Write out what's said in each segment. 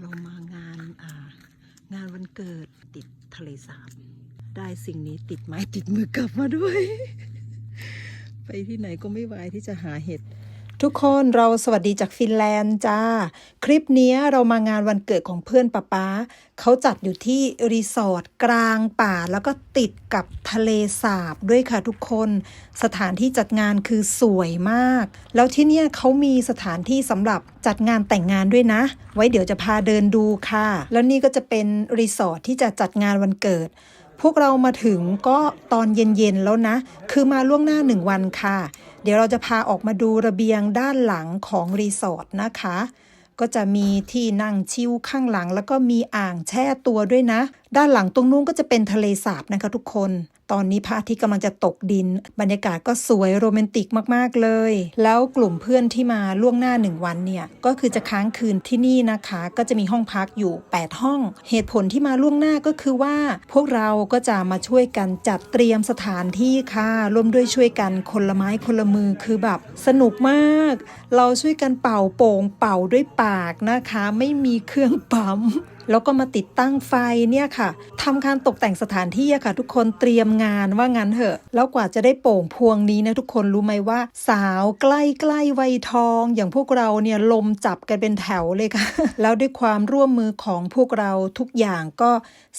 เรามางานงานวันเกิดติดทะเลสาบ ได้สิ่งนี้ติดไม้ติดมือกลับมาด้วย ไปที่ไหนก็ไม่ไหวที่จะหาเห็ด ทุกคนเราสวัสดีจากฟินแลนด์จ้า คลิปนี้เรามางานวันเกิดของเพื่อนป๊าป๊าเขาจัดอยู่ที่รีสอร์ทกลางป่า แล้วก็ติดกับทะเลสาบด้วยค่ะทุกคน สถานที่จัดงานคือสวยมาก แล้วที่เนี่ยเขามีสถานที่สำหรับจัดงานแต่งงานด้วยนะ ไว้เดี๋ยวจะพาเดินดูค่ะ แล้วนี่ก็จะเป็นรีสอร์ทที่จะจัดงานวันเกิด พวกเรามาถึงก็ตอนเย็นๆแล้วนะ คือมาล่วงหน้าหนึ่งวันค่ะ เดี๋ยวเราจะพาออกมาดูระเบียงด้านหลังของรีสอร์ทนะคะ ก็จะมีที่นั่งชิวข้างหลัง แล้วก็มีอ่างแช่ตัวด้วยนะ ด้านหลังตรงนู้นก็จะเป็นทะเลสาบนะคะทุกคน ตอนนี้พระอาทิตย์กำลังจะตกดิน บรรยากาศก็สวยโรแมนติกมากๆเลย แล้วกลุ่มเพื่อนที่มาล่วงหน้าหนึ่งวันเนี่ยก็คือจะค้างคืนที่นี่นะคะ ก็จะมีห้องพักอยู่ 8 ห้อง เหตุผลที่มาล่วงหน้าก็คือว่า พวกเราก็จะมาช่วยกันจัดเตรียมสถานที่ค่ะร่วมด้วยช่วยกันคนละไม้คนละมือคือแบบสนุกมาก เราช่วยกันเป่าโป่งเป่าด้วยปากนะคะ ไม่มีเครื่องปั๊ม แล้วก็มาติดตั้งไฟเนี่ยค่ะทำการตกแต่งสถานที่ค่ะ ทุกคนเตรียมงานว่างั้นเถอะ แล้วกว่าจะได้โป่งพวงนี้นะทุกคนรู้ไหมว่า สาวใกล้ใกล้วัยทอง อย่างพวกเราเนี่ยลมจับกันเป็นแถวเลยค่ะ แล้วด้วยความร่วมมือของพวกเราทุกอย่างก็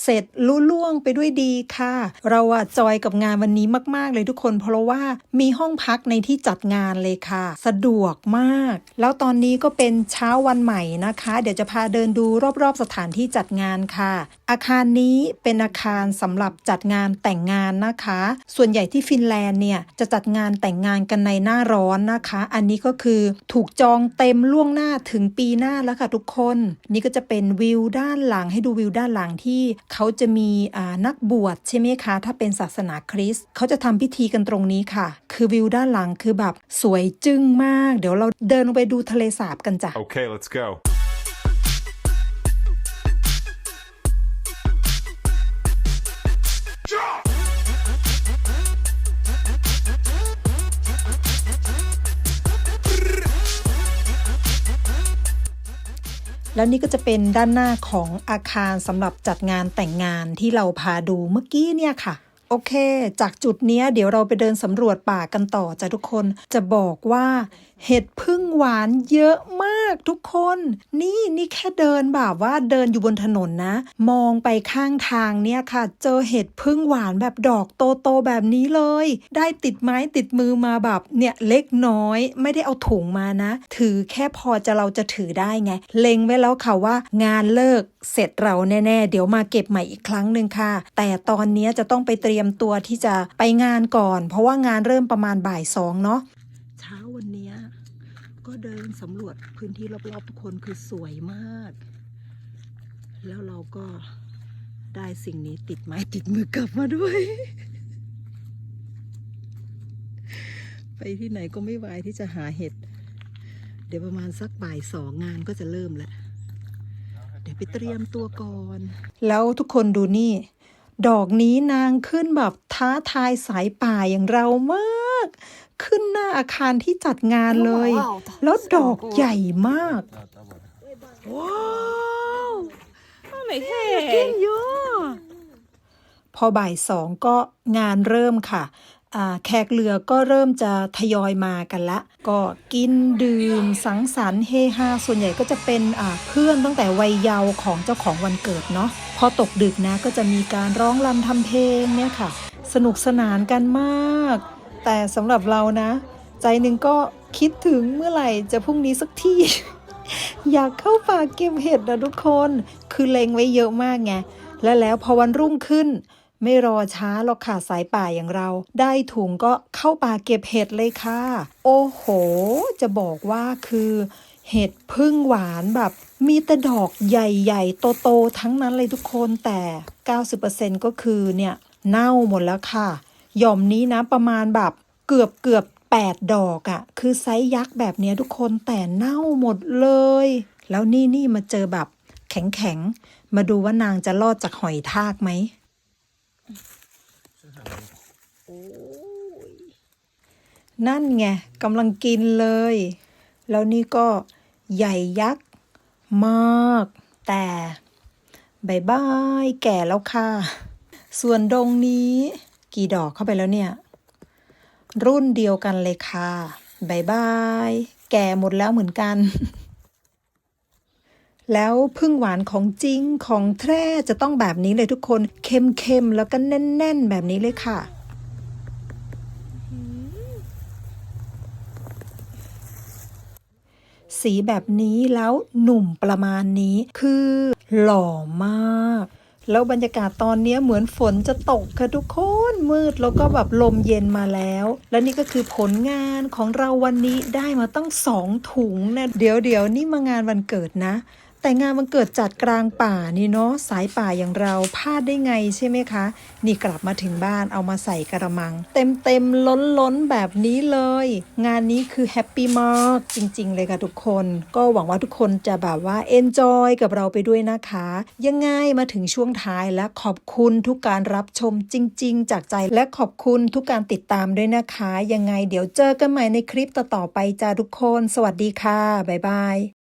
เสร็จลุล่วงไปด้วยดีค่ะ เราอะจอยกับงานวันนี้มาก ๆ เลยทุกคน เพราะว่ามีห้องพักในที่จัดงานเลยค่ะ สะดวกมาก แล้วตอนนี้ก็เป็นเช้าวันใหม่นะคะ เดี๋ยวจะพาเดินดูรอบๆสถานที่จัดงานค่ะ อาคารนี้เป็นอาคารสำหรับจัดงานแต่งงานนะคะ ส่วนใหญ่ที่ฟินแลนด์เนี่ยจะจัดงานแต่งงานกันในหน้าร้อนนะคะ อันนี้ก็คือถูกจองเต็มล่วงหน้าถึงปีหน้าแล้วค่ะทุกคน นี่ก็จะเป็นวิวด้านหลังให้ดูวิวด้านหลังที่เขาจะมีนักบวชใช่ไหมคะ ถ้าเป็นศาสนาคริสต์เขาจะทำพิธีกันตรงนี้ค่ะ คือวิวด้านหลังคือแบบสวยจึ้งมาก เดี๋ยวเราเดินลงไปดูทะเลสาบกันจ้ะ Okay, let's go. แล้วนี่ก็จะเป็นด้านหน้าของอาคารสำหรับจัดงานแต่งงานที่เราพาดูเมื่อกี้เนี่ยค่ะ โอเค จากจุดนี้เดี๋ยวเราไปเดินสำรวจป่ากันต่อจ้ะทุกคนจะบอกว่า เห็ดพึ่งหวานเยอะมากทุกคน นี่นี่แค่เดินแบบว่าเดินอยู่บนถนนนะ มองไปข้างทางเนี่ยค่ะ เจอเห็ดพึ่งหวานแบบดอกโตๆแบบนี้เลย ได้ติดไม้ติดมือมาแบบเนี่ยเล็กน้อย ไม่ได้เอาถุงมานะ ถือแค่พอจะเราจะถือได้ไง เล็งไว้แล้วค่ะว่า งานเลิกเสร็จเราแน่ๆ เดี๋ยวมาเก็บใหม่อีกครั้งหนึ่งค่ะ แต่ตอนนี้จะต้องไปเตรียมตัวที่จะไปงานก่อน เพราะว่างานเริ่มประมาณบ่ายสองเนาะ เช้าวันเนี้ยก็ เดินสำรวจพื้นที่รอบๆทุกคนคือสวยมาก แล้วเราก็ได้สิ่งนี้ติดไม้ติดมือกลับมาด้วย ไปที่ไหนก็ไม่ไหวที่จะหาเห็ด เดี๋ยวประมาณสักบ่ายสองงานก็จะเริ่มแล้วเดี๋ยวไปเตรียมตัวก่อน แล้วทุกคนดูนี่ ดอกนี้นางขึ้นแบบท้าทายสายป่าอย่างเรามาก ขึ้นหน้าอาคารที่จัดงานเลย แล้วดอกใหญ่มากว้าวกินเยอะพอบ่ายสองก็งานเริ่มค่ะอ่าแขกเรือก็เริ่มจะทยอยมากันละ ก็กินดื่มสังสรรค์เฮฮาส่วนใหญ่ก็จะเป็นอ่าเพื่อนตั้งแต่วัยเยาว์ของเจ้าของวันเกิดเนาะพอตกดึกนะก็จะมีการร้องรำทำเพลงเนี่ยค่ะ สนุกสนานกันมาก แต่สำหรับเรานะ ใจหนึ่งก็คิดถึงเมื่อไหร่จะพรุ่งนี้สักที อยากเข้าป่าเก็บเห็ดนะทุกคน คือเลงไว้เยอะมากไง และแล้วพอวันรุ่งขึ้น ไม่รอช้าหรอกค่ะสายป่าอย่างเรา ได้ถุงก็เข้าป่าเก็บเห็ดเลยค่ะ โอ้โห จะบอกว่าคือเห็ดพึ่งหวานแบบมีแต่ดอกใหญ่ๆ โตๆทั้งนั้นเลยทุกคนแต่ 90%ก็คือเนี่ยเน่าหมดแล้วค่ะ หย่อมนี้นะประมาณแบบเกือบเกือบแปดดอกอะ่ะ คือไซส์ยักษ์แบบเนี้ยทุกคนแต่เน่าหมดเลย แล้วนี่นี่มาเจอแบบแข็งแข็งมาดูว่านางจะรอดจากหอยทากไหมนั่นไงกำลังกินเลย แล้วนี่ก็ใหญ่ยักษ์มาก แต่บายบายแก่แล้วค่ะ ส่วนดงนี้ กี่ดอกเข้าไปแล้วเนี่ย รุ่นเดียวกันเลยค่ะบายบาย แก่หมดแล้วเหมือนกัน แล้วพึ่งหวานของจริงของแท้จะต้องแบบนี้เลยทุกคน เค็มๆ แล้วก็แน่น ๆ แบบนี้เลยค่ะสีแบบนี้แล้วหนุ่มประมาณนี้คือหล่อมาก แล้วบรรยากาศตอนนี้เหมือนฝนจะตกค่ะทุกคนมืดแล้วก็แบบลมเย็นมาแล้ว และนี่ก็คือผลงานของเราวันนี้ได้มาตั้งสองถุงนะเดี๋ยวเดี๋ยวนี่มางานวันเกิดนะ แต่งานวันเกิดจัดกลางป่านี่เนาะสายป่าอย่างเราพลาดได้ไงใช่ไหมคะ นี่กลับมาถึงบ้านเอามาใส่กระมัง เต็มเต็มล้นล้นแบบนี้เลย งานนี้คือแฮปปี้มากจริง ๆ เลยค่ะทุกคน ก็หวังว่าทุกคนจะแบบว่าเอนจอยกับเราไปด้วยนะคะ ยังไงมาถึงช่วงท้ายและขอบคุณทุกการรับชมจริง ๆ จากใจและขอบคุณทุกการติดตามด้วยนะคะ ยังไงเดี๋ยวเจอกันใหม่ในคลิปต่อๆไปจ้าทุกคน สวัสดีค่ะบ๊ายบาย